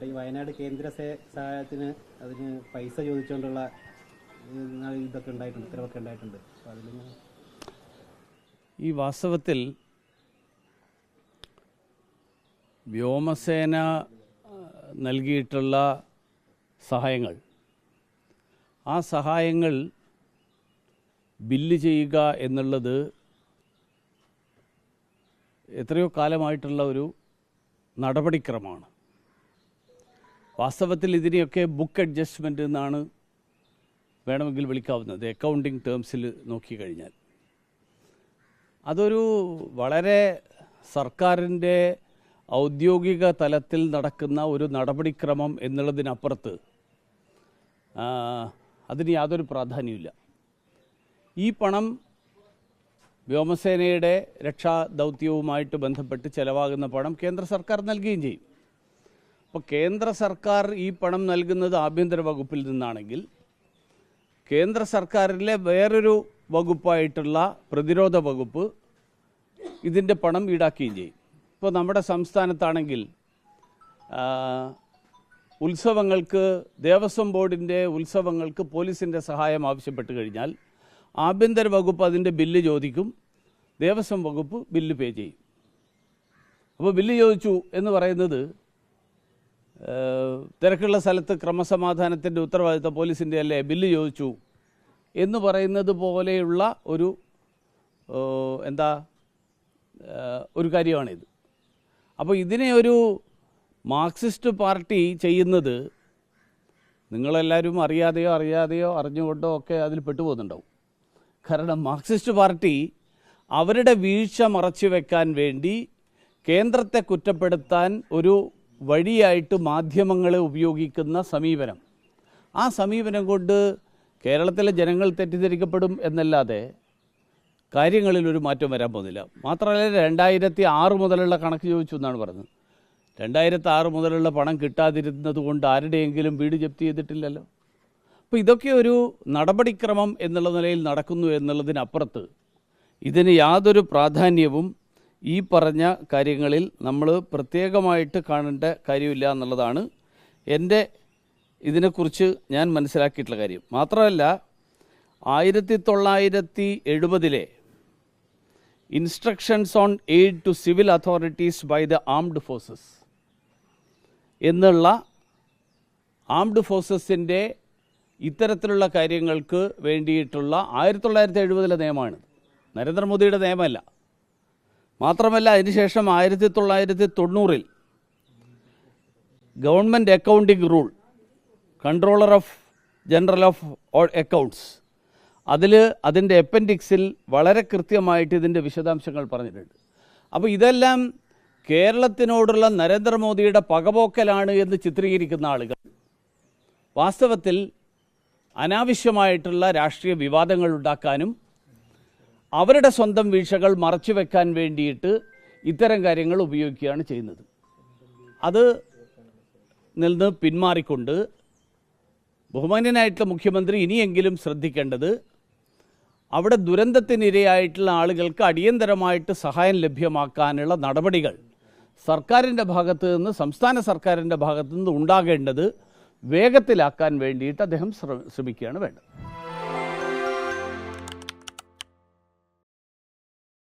ചേട്ടാ ഈ വയനാട് കേന്ദ്ര സഹായത്തിന് അതിന് പൈസ ചോദിച്ചുകൊണ്ടുള്ള ഇതൊക്കെ ഉണ്ടായിട്ടുണ്ട് ഉത്തരവൊക്കെ ഉണ്ടായിട്ടുണ്ട്. ഈ വാസ്തവത്തിൽ വ്യോമസേന നൽകിയിട്ടുള്ള സഹായങ്ങൾ. ആ സഹായങ്ങൾ ബില്ല് ചെയ്യുക എന്നുള്ളത് എത്രയോ കാലമായിട്ടുള്ള ഒരു നടപടിക്രമമാണ്. വാസ്തവത്തിൽ ഇതിനെയൊക്കെ ബുക്ക് അഡ്ജസ്റ്റ്മെന്റ് എന്നാണ് വേണമെങ്കിൽ വിളിക്കാവുന്നത്. അക്കൗണ്ടിങ് ടേംസിൽ നോക്കിക്കഴിഞ്ഞാൽ അതൊരു വളരെ സർക്കാരിന്റെ ഔദ്യോഗിക തലത്തിൽ നടക്കുന്ന ഒരു നടപടിക്രമം എന്നുള്ളതിനപ്പുറത്ത് അതിന് യാതൊരു പ്രാധാന്യമില്ല ഈ പണം വ്യോമസേനയുടെ രക്ഷാ ദൗത്യവുമായിട്ട് ബന്ധപ്പെട്ട് ചെലവാകുന്ന പണം കേന്ദ്ര സർക്കാർ നൽകുകയും ചെയ്യും. അപ്പോൾ കേന്ദ്ര സർക്കാർ ഈ പണം നൽകുന്നത് ആഭ്യന്തര വകുപ്പിൽ നിന്നാണെങ്കിൽ കേന്ദ്ര സർക്കാരിലെ വേറൊരു വകുപ്പായിട്ടുള്ള പ്രതിരോധ വകുപ്പ് ഇതിന്റെ പണം ഈടാക്കുകയും ചെയ്യും. ഇപ്പോൾ നമ്മുടെ സംസ്ഥാനത്താണെങ്കിൽ ഉത്സവങ്ങൾക്ക് ദേവസ്വം ബോർഡിന്റെ ഉത്സവങ്ങൾക്ക് പോലീസിന്റെ സഹായം ആവശ്യപ്പെട്ട് കഴിഞ്ഞാൽ ആഭ്യന്തര വകുപ്പ് അതിന്റെ ബില്ല് ചോദിക്കും ദേവസ്വം വകുപ്പ് ബില്ല് പേ ചെയ്യും. അപ്പോൾ ബില്ല് ചോദിച്ചു എന്ന് പറയുന്നത് തിരക്കുള്ള സ്ഥലത്ത് ക്രമസമാധാനത്തിന്റെ ഉത്തരവാദിത്തം പോലീസിന്റെ അല്ലേ ബില്ല് ചോദിച്ചു. എന്ന് പറയുന്നത് പോലെയുള്ള ഒരു എന്താ ഒരു കാര്യമാണിത്. അപ്പോൾ ഇതിനെ ഒരു മാർക്സിസ്റ്റ് പാർട്ടി ചെയ്യുന്നത് നിങ്ങളെല്ലാവരും അറിയാതെയോ അറിയാതെയോ അറിഞ്ഞുകൊണ്ടോ ഒക്കെ അതിൽ പെട്ടുപോകുന്നുണ്ടാവും. കാരണം മാർക്സിസ്റ്റ് പാർട്ടി അവരുടെ വീഴ്ച മറച്ചു വെക്കാൻ വേണ്ടി കേന്ദ്രത്തെ കുറ്റപ്പെടുത്താൻ ഒരു വഴിയായിട്ട് മാധ്യമങ്ങളെ ഉപയോഗിക്കുന്ന സമീപനം. ആ സമീപനം കൊണ്ട് കേരളത്തിലെ ജനങ്ങൾ തെറ്റിദ്ധരിക്കപ്പെടും എന്നല്ലാതെ കാര്യങ്ങളിൽ ഒരു മാറ്റം വരാൻ പോകുന്നില്ല. മാത്രമല്ല രണ്ടായിരത്തി ആറ് മുതലുള്ള കണക്ക് ചോദിച്ചു എന്നാണ് പറഞ്ഞത്. രണ്ടായിരത്തി ആറ് മുതലുള്ള പണം കിട്ടാതിരുന്നത് കൊണ്ട് ആരുടെയെങ്കിലും വീട് ജപ്തി ചെയ്തിട്ടില്ലല്ലോ. അപ്പോൾ ഇതൊക്കെ ഒരു നടപടിക്രമം എന്നുള്ള നിലയിൽ നടക്കുന്നു എന്നുള്ളതിനപ്പുറത്ത് ഇതിന് യാതൊരു പ്രാധാന്യവും ഈ പറഞ്ഞ കാര്യങ്ങളിൽ നമ്മൾ പ്രത്യേകമായിട്ട് കാണേണ്ട കാര്യമില്ല എന്നുള്ളതാണ് എന്റെ ഇതിനെക്കുറിച്ച് ഞാൻ മനസ്സിലാക്കിയിട്ടുള്ള കാര്യം. മാത്രമല്ല ആയിരത്തി തൊള്ളായിരത്തി എഴുപതിലെ instructions on aid to civil authorities by the armed forces എന്നുള്ള ആംഡ് ഫോഴ്സസിന്റെ ഇത്തരത്തിലുള്ള കാര്യങ്ങൾക്ക് വേണ്ടിയിട്ടുള്ള ആയിരത്തി തൊള്ളായിരത്തി എഴുപതിലെ നിയമമാണ് നരേന്ദ്രമോദിയുടെ നിയമമല്ല. മാത്രമല്ല അതിനുശേഷം ആയിരത്തി തൊള്ളായിരത്തി തൊണ്ണൂറിൽ government accounting rule controller of general of accounts അതിൽ അതിന്റെ അപ്പൻഡിക്സിൽ വളരെ കൃത്യമായിട്ട് ഇതിന്റെ വിശദാംശങ്ങൾ പറഞ്ഞിട്ടുണ്ട്. അപ്പോൾ ഇതെല്ലാം കേരളത്തിനോടുള്ള നരേന്ദ്രമോദിയുടെ പകപോക്കലാണ് എന്ന് ചിത്രീകരിക്കുന്ന ആളുകൾ വാസ്തവത്തിൽ അനാവശ്യമായിട്ടുള്ള രാഷ്ട്രീയ വിവാദങ്ങൾ ഉണ്ടാക്കാനും അവരുടെ സ്വന്തം വീഴ്ചകൾ മറച്ചുവെക്കാൻ വേണ്ടിയിട്ട് ഇത്തരം കാര്യങ്ങൾ ഉപയോഗിക്കുകയാണ് ചെയ്യുന്നത്. അത് നിന്ന് പിന്മാറിക്കൊണ്ട് ബഹുമാന്യനായിട്ടുള്ള മുഖ്യമന്ത്രി ഇനിയെങ്കിലും ശ്രദ്ധിക്കേണ്ടത് അവിടെ ദുരന്തത്തിനിരയായിട്ടുള്ള ആളുകൾക്ക് അടിയന്തരമായിട്ട് സഹായം ലഭ്യമാക്കാനുള്ള നടപടികൾ സർക്കാരിന്റെ ഭാഗത്തു നിന്ന് സംസ്ഥാന സർക്കാരിന്റെ ഭാഗത്തു നിന്ന് ഉണ്ടാകേണ്ടത് വേഗത്തിലാക്കാൻ വേണ്ടിയിട്ട് അദ്ദേഹം ശ്രമിക്കുകയാണ് വേണ്ടത്.